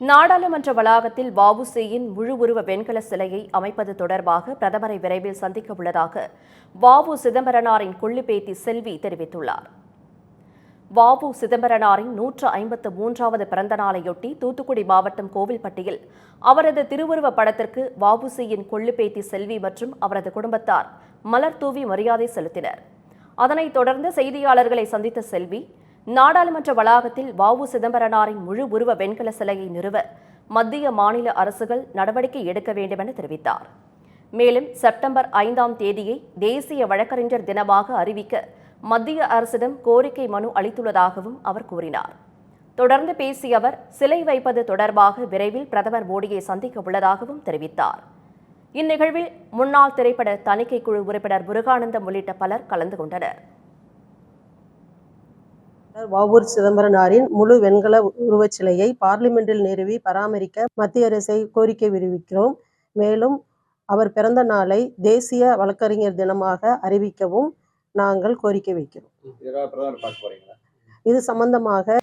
நாடாளுமன்ற வளாகத்தில் வஉசியின் முழு உருவ வெண்கல சிலையை அமைப்பது தொடர்பாக பிரதமரை விரைவில் சந்திக்க உள்ளதாக வஉ சிதம்பரனாரின் கொள்ளுப்பேத்தி செல்வி தெரிவித்துள்ளார். வஉ சிதம்பரனாரின் நூற்று ஐம்பத்து மூன்றாவது பிறந்த நாளையொட்டி தூத்துக்குடி மாவட்டம் கோவில்பட்டியில் அவரது திருவுருவ படத்திற்கு வஉசியின் கொள்ளுப்பேத்தி செல்வி மற்றும் அவரது குடும்பத்தார் மலர் தூவி மரியாதை செலுத்தினர். அதனைத் தொடர்ந்து செய்தியாளர்களை சந்தித்த செல்வி நாடாளுமன்ற வளாகத்தில் வாவு சிதம்பரனாரின் முழு உருவ வெண்கல சிலையை நிறுவ மத்திய மாநில அரசுகள் நடவடிக்கை எடுக்க வேண்டுமென தெரிவித்தார். மேலும் செப்டம்பர் ஐந்தாம் தேதியை தேசிய வழக்கறிஞர் தினமாக அறிவிக்க மத்திய அரசிடம் கோரிக்கை மனு அளித்துள்ளதாகவும் அவர் கூறினார். தொடர்ந்து பேசிய அவர் சிலை வைப்பது தொடர்பாக விரைவில் பிரதமர் மோடியை சந்திக்க உள்ளதாகவும் தெரிவித்தார். இந்நிகழ்வில் முன்னாள் திரைப்பட தணிக்கை குழு உறுப்பினர் முருகானந்தம் உள்ளிட்ட பலர் கலந்து கொண்டனர். வவுர் சிதம்பரனாரின் முழு வெண்கல உருவச் சிலையை பார்லிமெண்டில் நிறுவி பராமரிக்க மத்திய அரசை கோரிக்கை விடுவிக்கிறோம். மேலும் அவர் பிறந்த நாளை தேசிய வழக்கறிஞர் தினமாக அறிவிக்கவும் நாங்கள் கோரிக்கை வைக்கிறோம். இது சம்பந்தமாக